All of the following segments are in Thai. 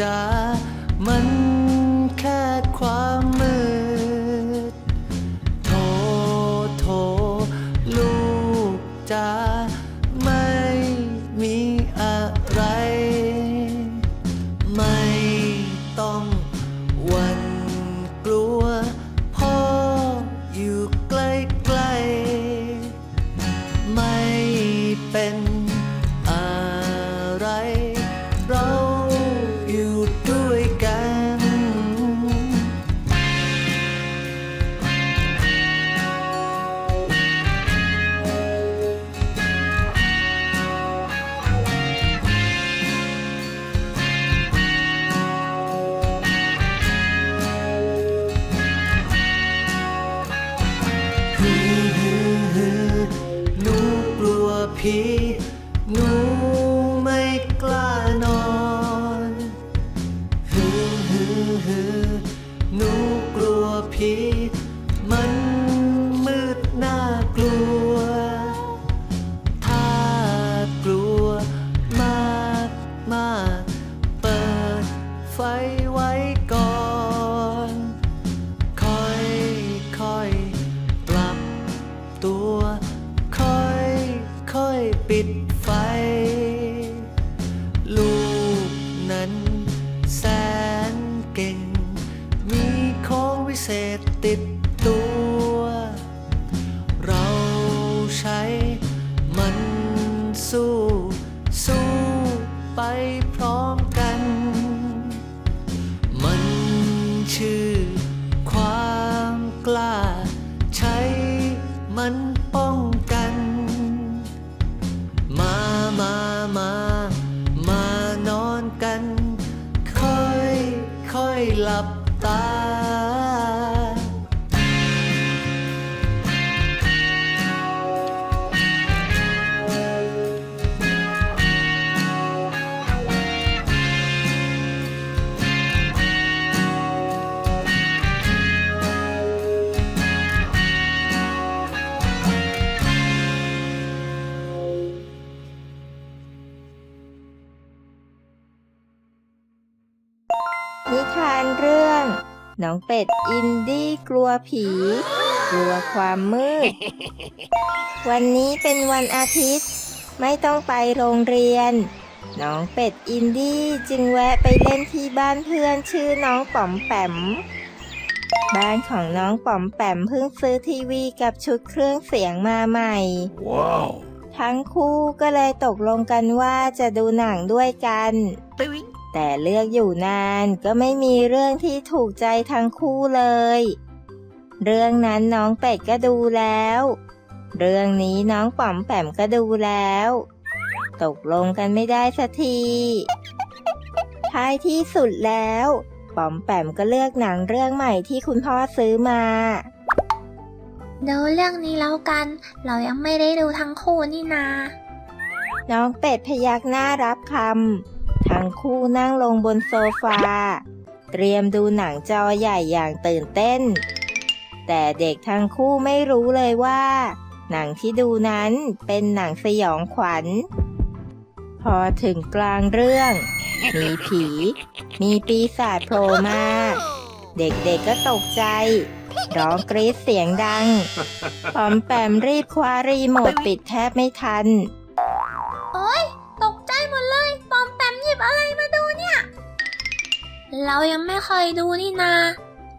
จามัน ผี มันมืดน่ากลัว ถ้ากลัวมากมากเปิดไฟไว้ก่อน ค่อยค่อยปรับตัว ค่อยค่อยปิด นิทานเรื่อง น้องเป็ดอินดี้กลัวผี กลัวความมืด วันนี้เป็นวันอาทิตย์ ไม่ต้องไปโรงเรียน น้องเป็ดอินดี้จึงแวะไปเล่นที่บ้านเพื่อนชื่อน้องป๋อมแปม บ้านของน้องป๋อมแปมเพิ่งซื้อทีวีกับชุดเครื่องเสียงมาใหม่ Wow. ทั้งคู่ก็เลยตกลงกันว่าจะดูหนังด้วยกัน แต่เลือกอยู่นานก็ไม่มีเรื่องที่ถูกใจทั้งคู่เลย เรื่องนั้นน้องเป็ดก็ดูแล้ว เรื่องนี้น้องป๋อมแปมก็ดูแล้ว ตกลงกันไม่ได้สักทีท้ายที่สุดแล้วป๋อมแปมก็เลือกหนังเรื่องใหม่ที่คุณพ่อซื้อมาดูเรื่องนี้แล้วกัน เรายังไม่ได้ดูทั้งคู่นี่นา น้องเป็ดพยักหน้ารับคำ ทั้งคู่นั่งลงบนโซฟา เตรียมดูหนังจอใหญ่อย่างตื่นเต้น แต่เด็กทั้งคู่ไม่รู้เลยว่า หนังที่ดูนั้นเป็นหนังสยองขวัญ พอถึงกลางเรื่อง มีผี มีปีศาจโผล่มา เด็กๆก็ตกใจร้องกรี๊ดเสียงดัง ปอมแปมรีบคว้ารีโมทปิดแทบไม่ทัน เรายังไม่เคยดูนี่นา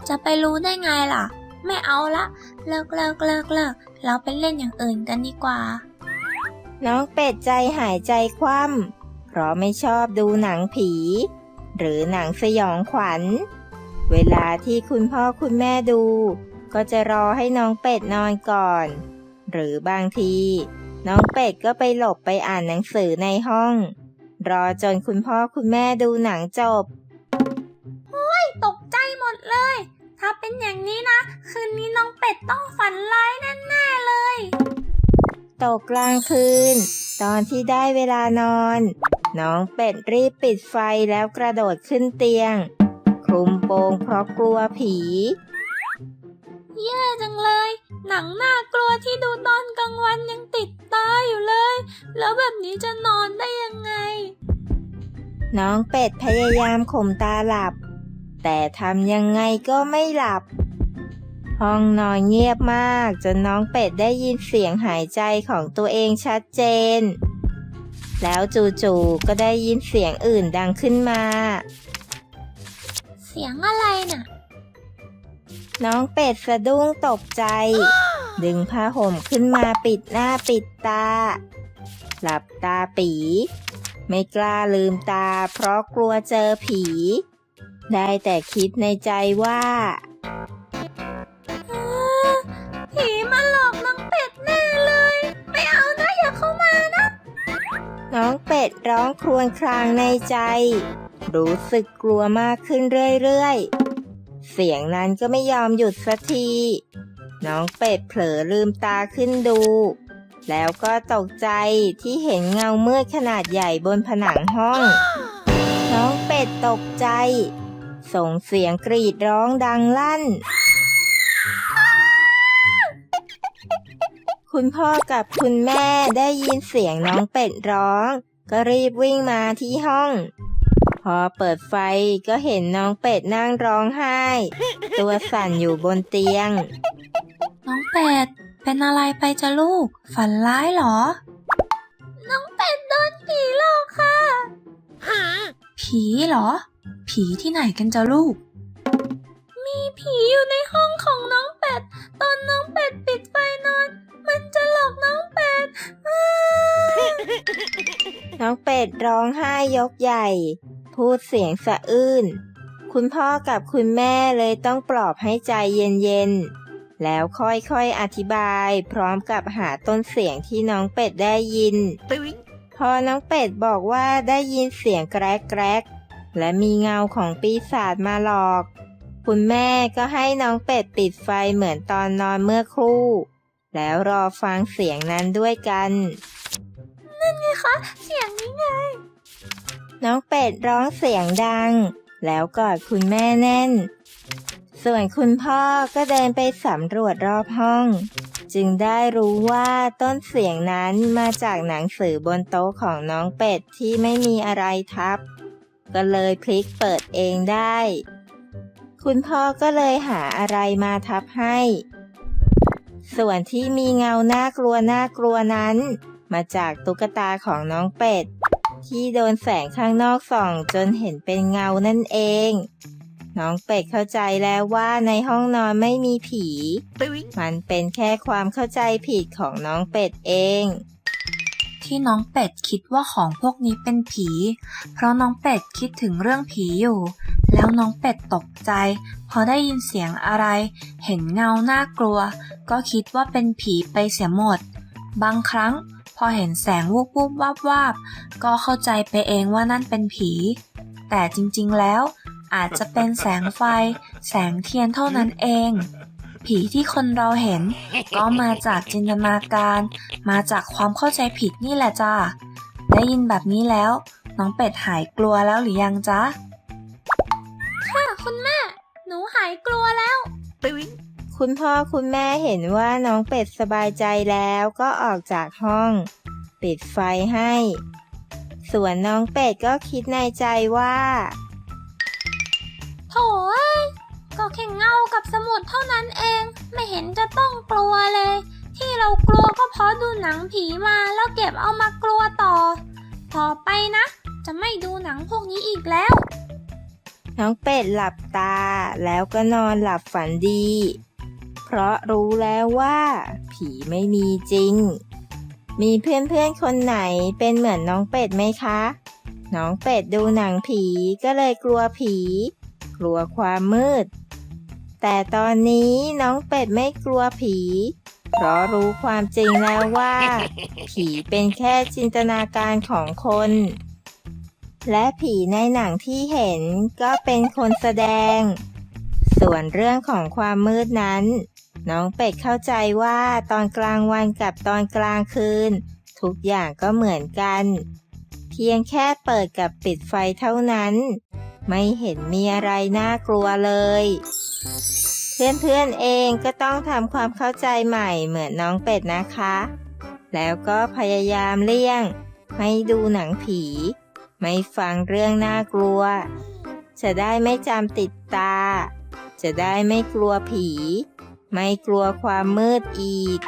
จะไปรู้ได้ไงล่ะ ไม่เอาละ เลิกเลิกเลิกเลิกเราไปเล่นอย่างอื่นกันดีกว่า น้องเป็ดใจหายใจคว่ำเพราะไม่ชอบดูหนังผี หรือหนังสยองขวัญ เวลาที่คุณพ่อคุณแม่ดู ก็จะรอให้น้องเป็ดนอนก่อน หรือบางที น้องเป็ดก็ไปหลบไปอ่านหนังสือในห้อง รอจนคุณพ่อคุณแม่ดูหนังจบ ตกใจหมดเลย ถ้าเป็นอย่างนี้นะ คืนนี้น้องเป็ดต้องฝันร้ายแน่ๆเลย ตกกลางคืน ตอนที่ได้เวลานอน น้องเป็ดรีบปิดไฟแล้วกระโดดขึ้นเตียง คลุมโปงเพราะกลัวผีแย่จังเลย หนังน่ากลัวที่ดูตอนกลางวันยังติดตาอยู่เลย แล้วแบบนี้จะนอนได้ยังไงน้องเป็ดพยายามข่มตาหลับ แต่ทำยังไงก็ไม่หลับ ห้องนอนเงียบมาก จนน้องเป็ดได้ยินเสียงหายใจของตัวเองชัดเจน แล้วจู่ๆก็ได้ยินเสียงอื่นดังขึ้นมา เสียงอะไรน่ะ น้องเป็ดสะดุ้งตกใจ ดึงผ้าห่มขึ้นมาปิดหน้าปิดตา หลับตาปี ไม่กล้าลืมตาเพราะกลัวเจอผี ได้แต่คิดในใจว่าผีมาหลอกน้องเป็ดแน่เลย ไม่เอานะอย่าเข้ามานะ น้องเป็ดร้องครวญครางในใจ รู้สึกกลัวมากขึ้นเรื่อยๆ เสียงนั้นก็ไม่ยอมหยุดสักที น้องเป็ดเผลอลืมตาขึ้นดู แล้วก็ตกใจที่เห็นเงามืดขนาดใหญ่บนผนังห้อง น้องเป็ดตกใจ ส่งเสียงกรีดร้องดังลั่น คุณพ่อกับคุณแม่ได้ยินเสียงน้องเป็ดร้อง ก็รีบวิ่งมาที่ห้อง พอเปิดไฟก็เห็นน้องเป็ดนั่งร้องไห้ ตัวสั่นอยู่บนเตียง น้องเป็ด เป็นอะไรไปจ้ะลูก ฝันร้ายเหรอ น้องเป็ดโดนผีหลอกค่ะ ผีเหรอ ผีที่ไหนกันจ้ะลูก มีผีอยู่ในห้องของน้องเป็ด ตอนน้องเป็ดปิดไฟนอน มันจะหลอกน้องเป็ดอ้าน้องเป็ดร้องไห้ยกใหญ่ พูดเสียงสะอื้น คุณพ่อกับคุณแม่เลยต้องปลอบให้ใจเย็นๆ แล้วค่อยๆอธิบาย พร้อมกับหาต้นเสียงที่น้องเป็ดได้ยิน พอน้องเป็ดบอกว่าได้ยินเสียงแกรกแกรกๆและมีเงาของปีศาจมาหลอก คุณแม่ก็ให้น้องเป็ดปิดไฟเหมือนตอนนอนเมื่อครู่ แล้วรอฟังเสียงนั้นด้วยกันไงคะ เสียงนี้ไง น้องเป็ดร้องเสียงดัง แล้วกอดคุณแม่แน่น ส่วนคุณพ่อก็เดินไปสำรวจรอบห้อง จึงได้รู้ว่าต้นเสียงนั้นมาจากหนังสือบนโต๊ะของน้องเป็ดที่ไม่มีอะไรทับ ก็เลยพลิกเปิดเองได้ คุณพ่อก็เลยหาอะไรมาทับให้ ส่วนที่มีเงาน่ากลัวน่ากลัวนั้น มาจากตุ๊กตาของน้องเป็ด ที่โดนแสงข้างนอกส่องจนเห็นเป็นเงานั่นเอง น้องเป็ดเข้าใจแล้วว่าในห้องนอนไม่มีผี มันเป็นแค่ความเข้าใจผิดของน้องเป็ดเอง ที่น้องเป็ดคิดว่าของพวกนี้เป็นผี เพราะน้องเป็ดคิดถึงเรื่องผีอยู่ แล้วน้องเป็ดตกใจ พอได้ยินเสียงอะไร เห็นเงาน่ากลัว ก็คิดว่าเป็นผีไปเสียหมด บางครั้งพอเห็นแสงวูบวูบวาบวาบก็เข้าใจไปเองว่านั่นเป็นผี แต่จริงๆแล้ว อาจจะเป็นแสงไฟ แสงเทียนเท่านั้นเอง ผีที่คนเราเห็น ก็มาจากจินตนาการ มาจากความเข้าใจผิดนี่แหละจ้าได้ยินแบบนี้แล้ว น้องเป็ดหายกลัวแล้วหรือยังจ๊ะค่ะคุณแม่ หนูหายกลัวแล้วคุณพ่อคุณแม่เห็นว่าน้องเป็ดสบายใจแล้วก็ออกจากห้อง ปิดไฟให้ ส่วนน้องเป็ดก็คิดในใจว่า โถเอ้ยก็แค่เงากับสมุดเท่านั้นเอง ไม่เห็นจะต้องกลัวเลย ที่เรากลัวก็เพราะดูหนังผีมาแล้วเก็บเอามากลัวต่อ ต่อไปนะ จะไม่ดูหนังพวกนี้อีกแล้ว น้องเป็ดหลับตาแล้วก็นอนหลับฝันดี เพราะรู้แล้วว่า ผีไม่มีจริง มีเพื่อนๆคนไหนเป็นเหมือนน้องเป็ดไหมคะ น้องเป็ดดูหนังผีก็เลยกลัวผี กลัวความมืด แต่ตอนนี้น้องเป็ดไม่กลัวผี เพราะรู้ความจริงแล้วว่า ผีเป็นแค่จินตนาการของคน และผีในหนังที่เห็นก็เป็นคนแสดง ส่วนเรื่องของความมืดนั้น น้องเป็ดเข้าใจว่าตอนกลางวันกับตอนกลางคืน ทุกอย่างก็เหมือนกัน เพียงแค่เปิดกับปิดไฟเท่านั้น ไม่เห็นมีอะไรน่ากลัวเลย เพื่อนๆเองก็ต้องทำความเข้าใจใหม่เหมือนน้องเป็ดนะคะ แล้วก็พยายามเลี่ยง ไม่ดูหนังผี ไม่ฟังเรื่องน่ากลัว จะได้ไม่จำติดตา จะได้ไม่กลัวผี ไม่กลัวความมืดอีก